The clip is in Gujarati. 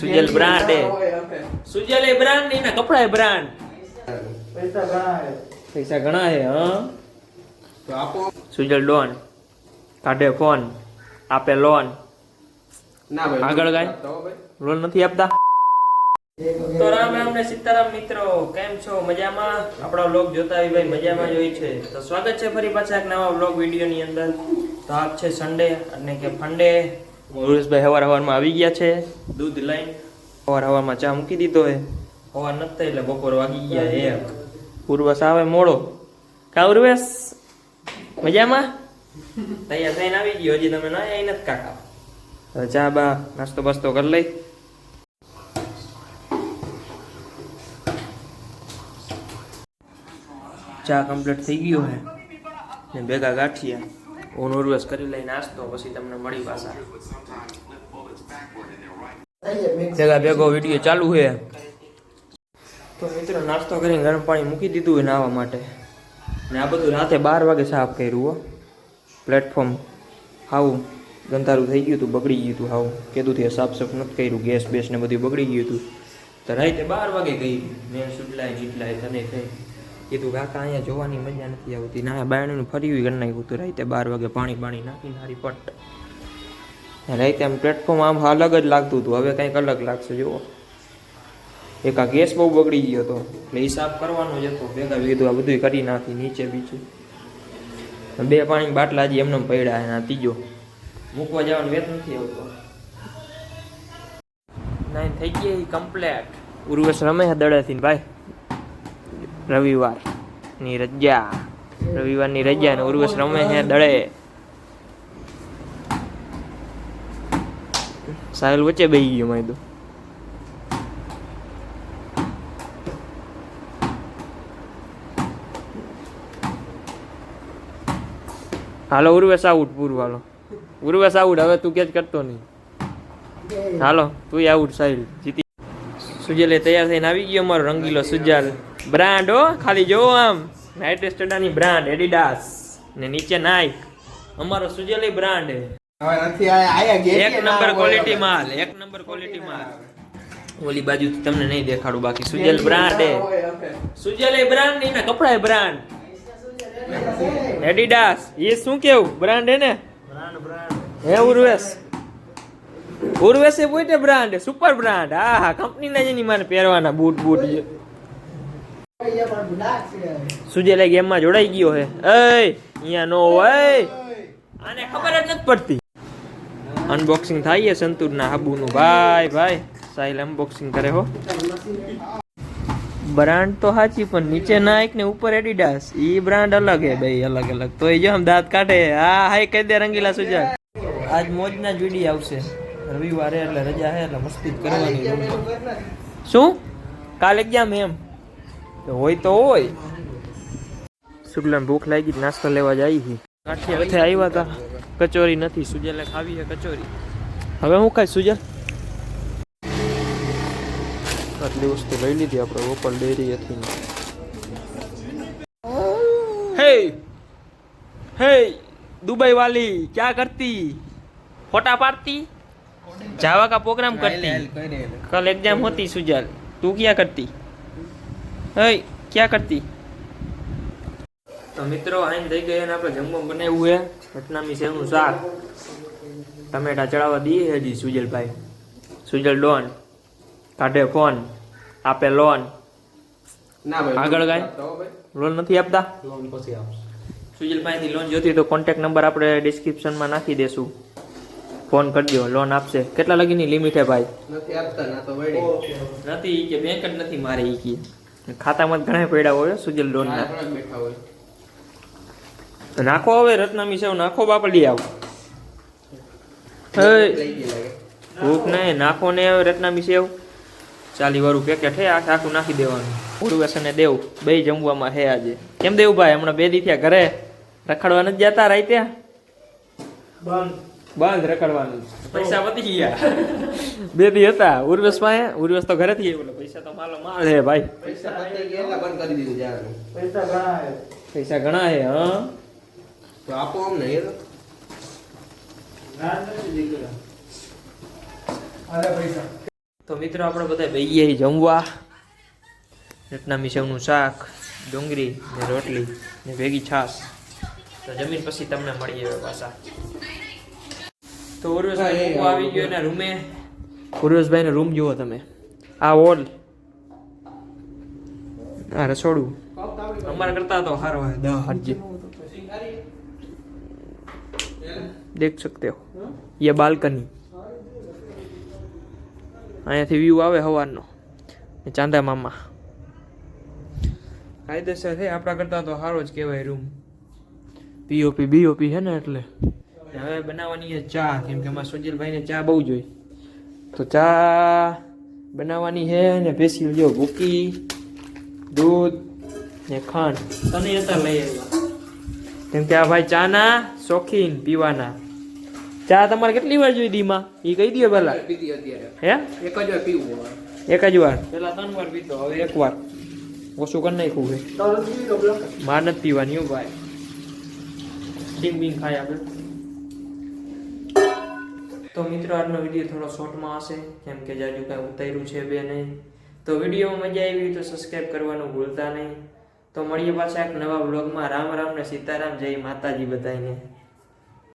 સુજલ બ્રાન્ડ એ સુજલ એ બ્રાન્ડ એના કપડા એ બ્રાન્ડ પૈસા ઘણા હે પૈસા ઘણા હે હ તો આપો સુજલ ડોન કાઢે ફોન આપે લોન ના ભાઈ આગળ ગાય. લોન નથી આપતા તો રામ રામ ને સીતારામ મિત્રો કેમ છો મજામાં આપણો વ્લોગ જોતા આવી ભાઈ મજામાં જોઈ હોય છે તો સ્વાગત છે ફરી પાછા એક નવા વ્લોગ વિડીયોની અંદર તો આપ છે સન્ડે અને કે ફંડે મુરુષભાઈ હવાર હવારમાં આવી ગયા છે, દૂધ લઈને હવાર હવારમાં ચા મૂકી દીધો હે હવાર નથી એટલે બપોર વાગી ગયા એક પૂર્વશ આવે મોડો. કા ઉર્વેશ? મજામાં? તૈયાર થઈને આવી ગયો, હજી તમે ના આવી નથી કાકા. ચા બા, નાસ્તો બાસ્તો કરી લઈ. ચા કમ્પ્લીટ થઈ ગયો હે ને ભેગા ગાંઠિયા. હું નોર્વેસ કરી લઈ નાસ્તો પછી તમને મળી પાછા. જગા ભેગો વીડિયો ચાલુ છે. તો મિત્રો નાસ્તો કરીને ગરમ પાણી મૂકી દીધું હોય નાહવા માટે. ને આ બધું રાતે બાર વાગે સાફ કર્યું હો. પ્લેટફોર્મ હાવું ગંધારું થઈ ગયું હતું બગડી ગયું હતું હાવું. કીધું થી સાફ સાફ નથી કર્યું ગેસ બેસ ને બધું બગડી ગયું હતું. તો રાતે બાર વાગે ગઈ. મેં સુટલાય જીટલાય તને થઈ કીધું કાકા અહીંયા જોવાની મજા નથી આવતી. ના બાયણું ફરી કરી નાખ્યું હતું રાતે બાર વાગે પાણી પાણી નાખીને હારી પટ. રાતે આમ પ્લેટફોર્મ આમ અલગ જ લાગતું હતું. હવે કંઈક અલગ લાગશે, જુઓ. એક આ ગેસ બહુ બગડી ગયો હતો. એટલે હિસાબ કરવાનો જ હતો. ભેગા કીધું, આ બધું કરી નાખી, નીચે બીજું. બે પાણી બાટલા હજી એમને પડ્યા, એના ત્રીજો. મૂકવા જવાનું વેત નથી આવતો. ના થઈ ગઈ કમ્પ્લેટ ઉર્વેશ રમે દડેથી ભાઈ. રવિવાર. ની રજા. રવિવારની રજા ને ઉર્વશ રમે છે દળે સાહેલ વચ્ચે બેહી ગયો મેં તો હાલો, ઉર્વેશ આઉટ, પૂરું હાલો. ઉર્વેશ આઉટ, હવે તું કેચ કરતો નહીં. હાલો તું આઉટ, સાહિલ. જીતી. સુજલે તૈયાર થઈને આવી ગયો અમારો રંગીલો સુજલ. બ્રાન્ડ હો ખાલી જોવો આમ. નાઇટ સ્ટડાની બ્રાન્ડ એડિડાસ ને નીચે નાઇક અમારો સુજલ બ્રાન્ડ હવે નથી આયા આયા ગેટ એક નંબર ક્વોલિટી માલ એક નંબર ક્વોલિટી માલ. ઓલી બાજુ તમને નહીં દેખાડું બાકી સુજલ બ્રાન્ડ હે સુજલ એ બ્રાન્ડ ને કપડા એ બ્રાન્ડ એડિડાસ એ શું કેવું? બ્રાન્ડ હે ને? હે ઉર્વેશ? ઉર્વેશ એ પોતે બ્રાન્ડ સુપર બ્રાન્ડ હા હા કંપની ના જેની મારે પહેરવાના બૂટ બૂટ જે સુજેલા ગેમમાં જોડાઈ ગયો હે. એ અહીંયા નો હોય. આને ખબર જ નથી પડતી. અનબોક્સિંગ થાય છે સંતૂરના હાબુનું. ભાઈ ભાઈ સાહિલ અનબોક્સિંગ કરે હો. બ્રાન્ડ તો સાચી પણ નીચે નાઇક ને ઉપર એડિડાસ ઈ બ્રાન્ડ અલગ હે ભાઈ અલગ અલગ. તો જો આમ દાંત કાઢે. હા હાય કહી દે રંગીલા સુજા આજ મોજના જુડી આવશે. રવિવારે એટલે રજા હે એટલે મસ્તી કરવાની. શું? કાલ એક્ઝામ એમ? હોય તો હોય. શુક્લાને ભૂખ લાગી નાસ્તો લેવા જાય આવી કાઠિયા આવ્યા હતા કચોરી નથી સુજલે ખાવી છે કચોરી. હવે હું ખાઈ સુજલ? આટલી વસ્તુ લઈ લીધી આપણે વોપર ડેરી હતી હે! હે! દુબઈ વાલી ક્યાં કરતી? ફોટા પાડતી? જાવા કા પ્રોગ્રામ કરતી? કલ એક્ઝામ હતી સુજલ. તું ક્યાં કરતી? હે ક્યાં કરતી? તો મિત્રો આઈન થઈ ગયા અને આપણે જમવા બનાવ્યું છે. ચટનામી સેવનું શાક. ટમેટા ચડાવવા દઈએ હજી સુજલભાઈ. સુજલ ડોન કાઢે ફોન આપે લોન. આગળ કાંઈ લોન નથી આપતા? લોન પછી આપશે. સુજલભાઈની લોન જોતી તો કોન્ટેક્ટ નંબર આપણે ડિસ્ક્રિપ્શનમાં નાખી દેશું. ફોન કરજો લોન આપશે. કેટલા લગીની લિમિટ છે ભાઈ? નથી આપતા ના તો વળી. નથી કે બેંક જ નથી મારે એ કે. ખાતામાં ઘણા પડ્યા હોય સુજલ લોન ના આપણા જ બેઠા હોય. નાખો હવે રત્નામી સેવ નાખો બાપડી આવ. ભૂખ નહીં નાખો ને હવે રત્નામી સેવ ચાલી વાળું પેકેટ હે આખે આખું નાખી દેવાનું. ઉર્વેશ અને દેવ. બે જમવામાં હે આજે. કેમ દેવ ભાઈ? હમણાં બે દી થયા ઘરે રખડવા નથી જતા રાઈ ત્યાં બંધ. બંધ રખડવાનું. પૈસા વધી ગયા. બે દી હતા ઉર્વસમાં ઉર્વસ તો ઘરેથી આવ્યો પૈસા તો માલ માલ હે ભાઈ. પૈસા પતી ગયા એટલે બંધ કરી દીધું જાણ પૈસા ઘણા હે પૈસા ઘણા હે હા? તો આપો અમને એ તો. મિત્રો આપણે બધા ભાઈએ જમવા. રત્નામી સેવનું શાક ડુંગળી ને રોટલી ને ભેગી છાશ. તો જમીન પછી તમને મળીએ પાછા. તો ઉર્વશભાઈ હું આવી ગયો એના રૂમે. ઉર્વશભાઈનો રૂમ જુઓ તમે. આ હોલ આ રસોડું. અમારા કરતા તો હારો દહ હજી દેખ શકતે હો. યે બાલ્કની. અહીંયાથી વ્યૂ આવે હવારનો. ચાંદા મામા. કાયદેસર છે આપણા કરતાં તો સારો જ કહેવાય રૂમ પીઓપી બીઓપી હે ને એટલે. હવે બનાવવાની છે ચા કેમ કે અમારા સુજલભાઈને ચા બહુ જોઈએ તો ચા બનાવવાની છે ને પેશી જો ભૂકી દૂધ ને ખાંડ. તને અત્યારે લઈ આવ્યા. કેમ કે આ ભાઈ ચાના શોખીન પીવાના. ચા તમારે કેટલી વાર જોઈ દીમાં? એ કહી દો પેલા. હે? એક જ વાર પીવું એક જ વાર? પેલા ત્રણ વાર પીતો હવે એક વાર. ઓછું કરી નાખ્યું છે. માર નથી પીવાની હો ભાઈ. ટીમ બીમ ખાય આપણે. તો મિત્રો, આજનો વીડિયો થોડો શોર્ટમાં હશે. કેમ કે જાજુ કાંઈ ઉતાર્યું છે બે નહીં. તો વિડીયોમાં મજા આવી તો સબસ્ક્રાઈબ કરવાનું ભૂલતા નહીં. તો મળીએ પાછા એક નવા બ્લોગમાં રામ રામ ને સીતારામ. જય માતાજી બધાને